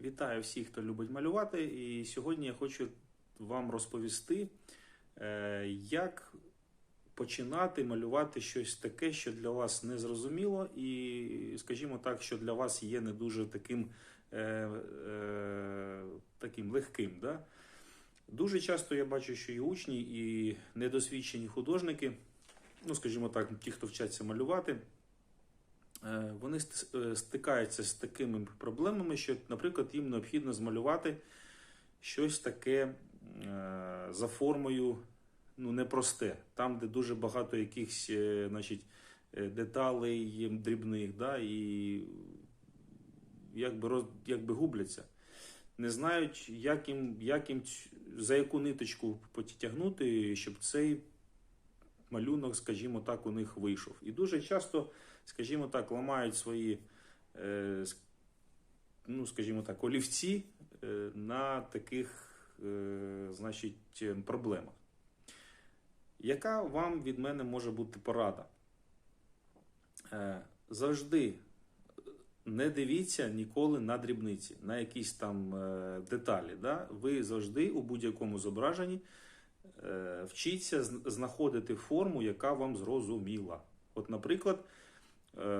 Вітаю всіх, хто любить малювати. І сьогодні я хочу вам розповісти, е, як починати малювати щось таке, що для вас не зрозуміло, і, скажімо так, що для вас є не дуже таким, е, е, таким легким. Да? Дуже часто я бачу, що і учні, і недосвідчені художники, ну, скажімо так, ті, хто вчаться малювати. Е, вони е, стикаються з такими проблемами, що, наприклад, їм необхідно змалювати щось таке е, за формою ну, непросте, там, де дуже багато якихось значить, деталей дрібних, да, і якби, роз, якби губляться. Не знають, як їм, як їм, за яку ниточку потягнути, щоб цей малюнок, скажімо так, у них вийшов. І дуже часто скажімо так, ламають свої, е, ну, скажімо так, олівці е, на таких, е, значить, е, проблемах. Яка вам від мене може бути порада? Завжди не дивіться ніколи на дрібниці, на якісь там деталі. Да? Ви завжди у будь-якому зображенні вчіться знаходити форму, яка вам зрозуміла. От, наприклад,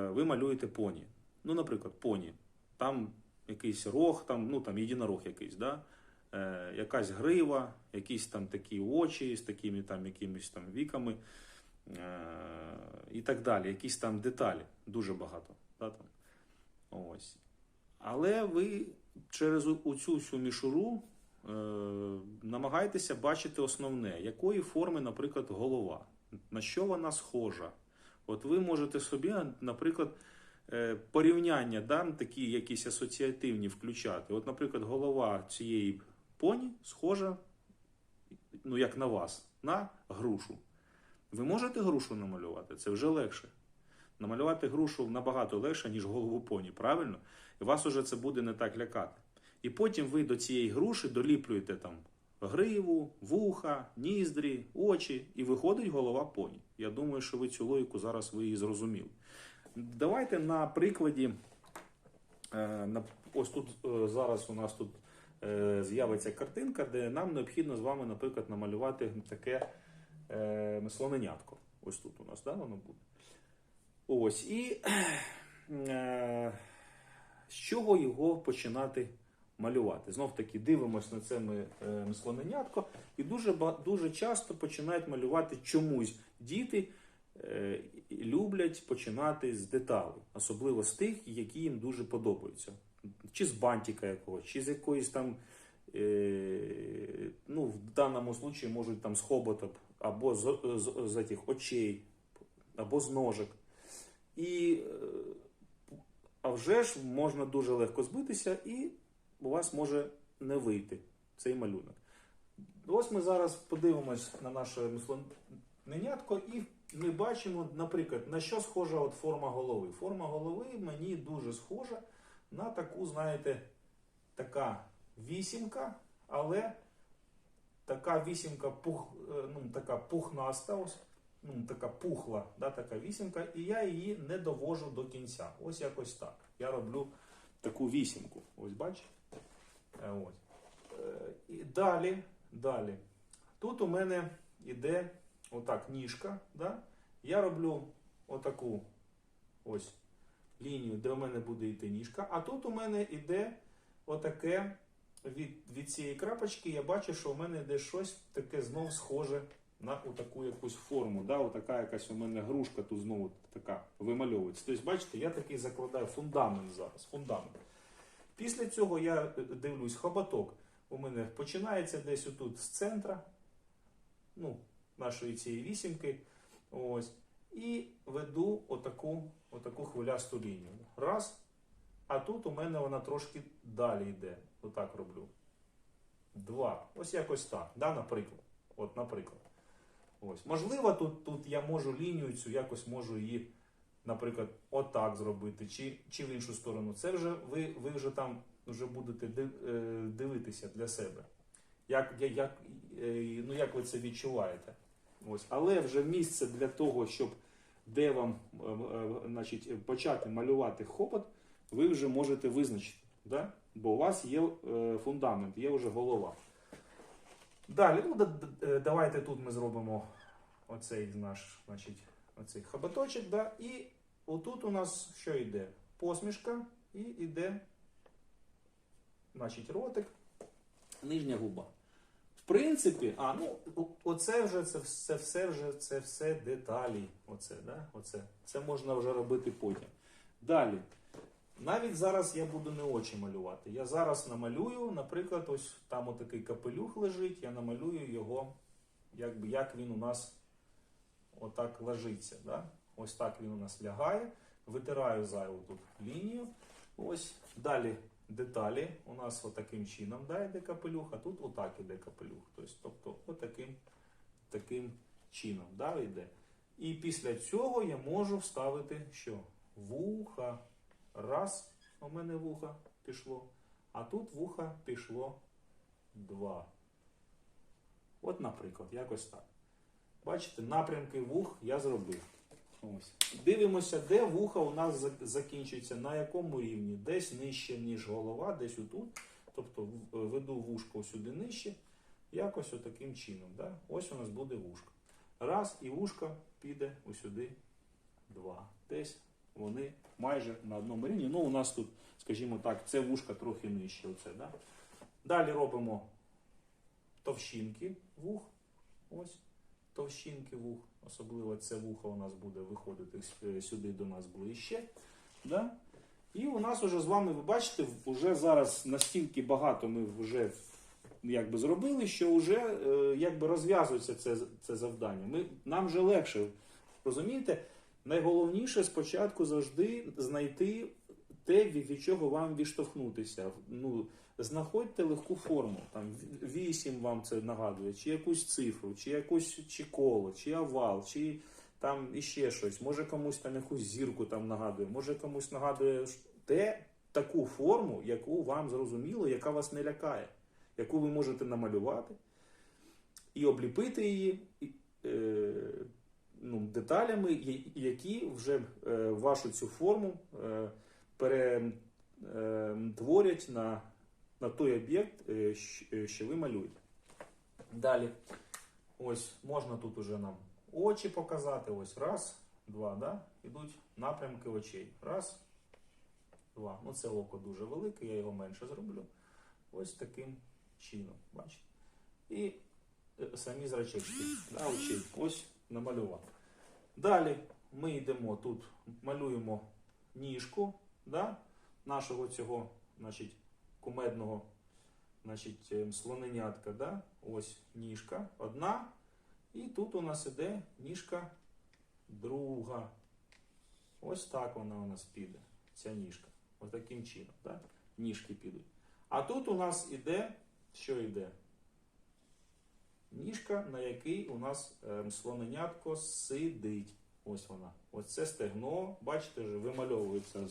ви малюєте поні. Ну, наприклад, поні. Там якийсь рог, там, ну там єдинорог якийсь, да? е, якась грива, якісь там такі очі з такими там якимись там віками е, і так далі. Якісь там деталі, дуже багато. Да, там. Ось. Але ви через у- цю всю мішуру е, намагайтеся бачити основне, якої форми, наприклад, голова, на що вона схожа. От ви можете собі, наприклад, е, порівняння, да, такі якісь асоціативні включати. От, наприклад, голова цієї поні схожа, ну як на вас, на грушу. Ви можете грушу намалювати? Це вже легше. Намалювати грушу набагато легше, ніж голову поні, правильно? І вас уже це буде не так лякати. І потім ви до цієї груші доліплюєте там гриву, вуха, ніздрі, очі, і виходить голова поні. Я думаю, що ви цю логіку зараз ви її зрозуміли. Давайте на прикладі. е, Ось тут е, зараз у нас тут е, з'явиться картинка, де нам необхідно з вами, наприклад, намалювати таке слоненятко. Ось тут у нас да, воно буде. Ось. І з чого його починати малювати? Знов таки дивимось на це ми, е, слоненятко, і дуже, дуже часто починають малювати чомусь діти. е, Люблять починати з деталей, особливо з тих, які їм дуже подобаються. Чи з бантика якогось, чи з якоїсь там, е, ну, в даному случаї можуть там з хобота, або з, з, з этих очей, або з ножик. І, е, а вже ж можна дуже легко збитися, і у вас може не вийти цей малюнок. Ось ми зараз подивимось на наше мисленнятко, і ми бачимо, наприклад, на що схожа от форма голови. Форма голови мені дуже схожа на таку, знаєте, така вісімка, але така вісімка пух, е, ну, така пухнаста, ось, ну, така пухла, да, така вісімка, і я її не довожу до кінця. Ось якось так. Я роблю таку вісімку. Ось бачите? Е, Ось. Е, І далі, далі. Тут у мене іде отак ніжка. Да? Я роблю отаку ось лінію, де у мене буде йти ніжка. А тут у мене іде отаке від, від цієї крапочки. Я бачу, що у мене йде щось таке знов схоже на таку якусь форму. Да? Отака якась у мене грушка тут знову така вимальовується. Тобто, бачите, я такий закладаю фундамент зараз. Фундамент. Після цього я дивлюсь, хоботок у мене починається десь отут з центра, ну, нашої цієї вісімки. Ось. І веду отаку, отаку хвилясту лінію. Раз. А тут у мене вона трошки далі йде. Отак роблю. Два. Ось якось так. Да, наприклад. От, наприклад. Ось. Можливо, тут, тут я можу лінію цю якось можу її, наприклад, отак зробити, чи, чи в іншу сторону. Це вже ви, ви вже там вже будете е, дивитися для себе. Як, як, е, ну, як ви це відчуваєте? Ось. Але вже місце для того, щоб де вам е, значить, почати малювати хопот, ви вже можете визначити. Да? Бо у вас є фундамент, є вже голова. Далі, ну, да- да- давайте тут ми зробимо оцей наш значить, оцей хоботочок. Да? І отут у нас що йде? Посмішка і йде значить, ротик, нижня губа. В принципі, а ну оце вже це, все, все вже це все деталі. Оце, да? оце. Це можна вже робити потім. Далі. Навіть зараз я буду не очі малювати. Я зараз намалюю, наприклад, ось там отакий капелюх лежить, я намалюю його, якби як він у нас отак ложиться. Да? Ось так він у нас лягає. Витираю зайву тут лінію. Ось далі деталі. У нас отаким чином да, йде капелюх, а тут отак іде капелюх. Тобто, тобто отаким таким чином да, йде. І після цього я можу вставити що? Вуха. Раз, у мене вуха пішло. А тут вуха пішло два. От, наприклад, якось так. Бачите, напрямки вух я зробив. Ось. Дивимося, де вуха у нас закінчується, на якому рівні. Десь нижче, ніж голова, десь отут. Тобто веду вушко сюди нижче. Якось отаким чином. Да? Ось у нас буде вушко. Раз, і вушко піде усюди два. Десь вони майже на одному рівні. Ну, у нас тут, скажімо так, це вушка трохи нижче. Оце, да? Далі робимо товщинки вух. Ось товщинки вух. Особливо це вухо у нас буде виходити сюди до нас ближче. Да? І у нас уже з вами, ви бачите, вже зараз настільки багато ми вже якби зробили, що вже е, якби розв'язується це, це завдання. Ми, нам вже легше. Розумієте? Найголовніше спочатку завжди знайти те, від чого вам відштовхнутися. Ну, знаходьте легку форму. Там 8 вам це нагадує, чи якусь цифру, чи якусь чи коло, чи овал, чи там іще щось. Може комусь там якусь зірку там нагадує, може комусь нагадує те, таку форму, яку вам зрозуміло, яка вас не лякає, яку ви можете намалювати і обліпити її. е, ну, деталями, які вже е, вашу цю форму е, перетворять на, на той об'єкт, е, е, що ви малюєте. Далі, ось можна тут уже нам очі показати. Ось раз, два, да? ідуть напрямки очей. Раз, два. Ну, це око дуже велике, я його менше зроблю. Ось таким чином. Бачите? І е, самі зрачечки да, очей. Ось намалював. Далі ми йдемо тут, малюємо ніжку да, нашого цього значить, кумедного значить, ем, слоненятка. Да? Ось ніжка одна. І тут у нас іде ніжка друга. Ось так вона у нас піде, ця ніжка. Ось таким чином. Да? Ніжки підуть. А тут у нас іде, що йде? Ніжка, на якій у нас ем, слоненятко сидить. Ось вона. Ось це стегно. Бачите, вже вимальовується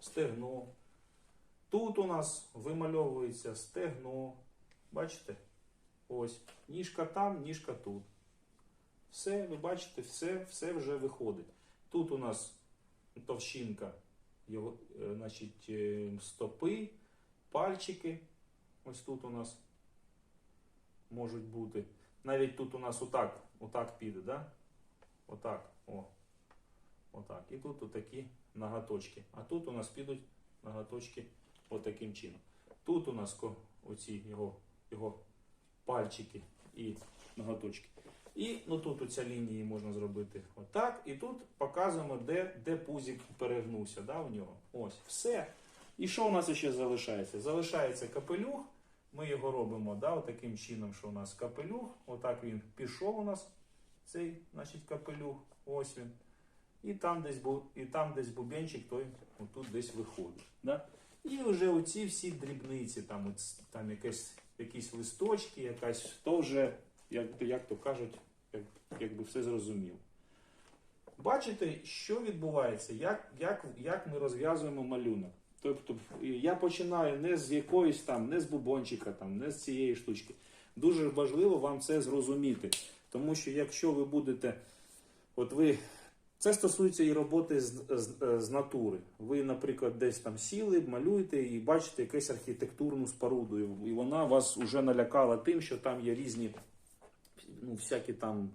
стегно. Тут у нас вимальовується стегно. Бачите? Ось. Ніжка там, ніжка тут. Все, ви бачите, все, все вже виходить. Тут у нас товщинка, його, е, значить, е, стопи, пальчики. Ось тут у нас можуть бути. Навіть тут у нас отак, отак піде, да? Отак, о. Отак. І тут отакі ноготочки. А тут у нас підуть ноготочки отаким чином. Тут у нас оці його, його пальчики і ноготочки. І ну, тут оця лінії можна зробити отак. І тут показуємо, де, де пузик перегнувся да, у нього. Ось, все. І що у нас ще залишається? Залишається капелюх. Ми його робимо да, таким чином, що у нас капелюх. Отак він пішов у нас, цей значить, капелюх. Ось він. І там десь і там десь бубенчик той отут десь виходить. Да? І вже оці всі дрібниці, там, там якесь, якісь листочки, якась, то вже, як, як то кажуть, як, якби все зрозуміло. Бачите, що відбувається, як, як, як ми розв'язуємо малюнок. Тобто я починаю не з якоїсь там, не з бубончика, там, не з цієї штучки. Дуже важливо вам це зрозуміти. Тому що якщо ви будете, от ви Це стосується і роботи з, з, з натури. Ви, наприклад, десь там сіли, малюєте і бачите якусь архітектурну споруду, і вона вас вже налякала тим, що там є різні, ну, всякі там,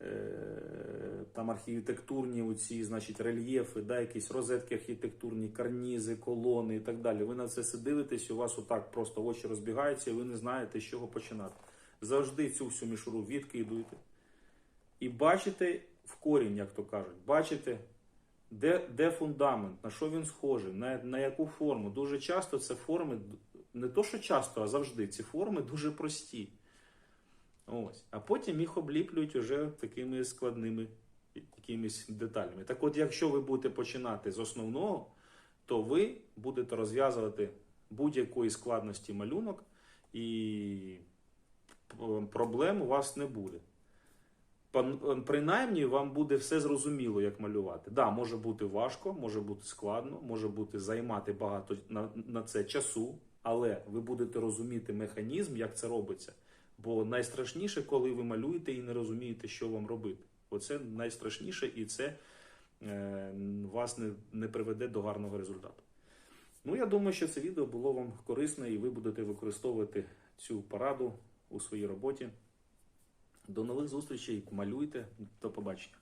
е, там архітектурні оці, значить, рельєфи, да, якісь розетки архітектурні, карнізи, колони і так далі. Ви на це дивитесь, у вас отак просто очі розбігаються, і ви не знаєте, з чого починати. Завжди цю всю мішуру відкидуєте. І бачите в корінь, як то кажуть, бачите, де, де фундамент, на що він схожий, на, на яку форму. Дуже часто це форми, не то, що часто, а завжди ці форми дуже прості. Ось. А потім їх обліплюють уже такими складними якимись деталями. Так от, якщо ви будете починати з основного, то ви будете розв'язувати будь-якої складності малюнок, і проблем у вас не буде. Принаймні вам буде все зрозуміло, як малювати. Да, може бути важко, може бути складно, може бути займати багато на, на це часу, але ви будете розуміти механізм, як це робиться. Бо найстрашніше, коли ви малюєте і не розумієте, що вам робити. Оце найстрашніше, і це е, вас не, не приведе до гарного результату. Ну, я думаю, що це відео було вам корисне, і ви будете використовувати цю пораду у своїй роботі. До нових зустрічей. Малюйте. До побачення.